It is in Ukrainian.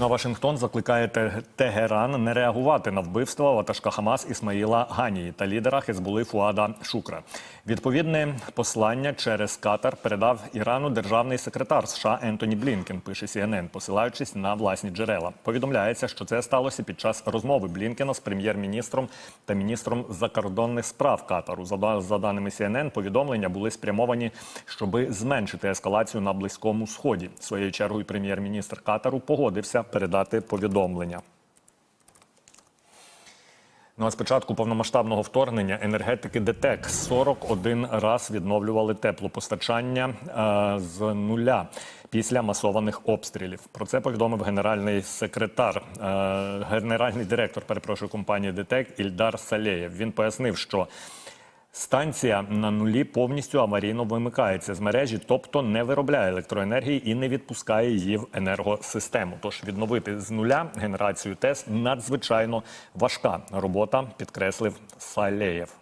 Ну, а Вашингтон закликає Тегеран не реагувати на вбивство ватажка Хамас Ісмаїла Ганії та лідера Хезбули Фуада Шукра. Відповідне послання через Катар передав Ірану державний секретар США Ентоні Блінкен. Пише CNN, посилаючись на власні джерела. Повідомляється, що це сталося під час розмови Блінкена з прем'єр-міністром та міністром закордонних справ Катару. За, даними CNN, повідомлення були спрямовані, щоби зменшити ескалацію на близькому сході. Своєю чергою прем'єр-міністр Катару погодився передати повідомлення. Ну а з повномасштабного вторгнення енергетики ДТЕК 41 раз відновлювали теплопостачання е, з нуля після масованих обстрілів. Про це повідомив генеральний секретар, е, генеральний директор перепрошую компанії ДТЕК Ільдар Салєєв. Він пояснив, що Станція на нулі повністю аварійно вимикається з мережі, тобто не виробляє електроенергії і не відпускає її в енергосистему. Тож відновити з нуля генерацію ТЕС надзвичайно важка робота, підкреслив Салеєв.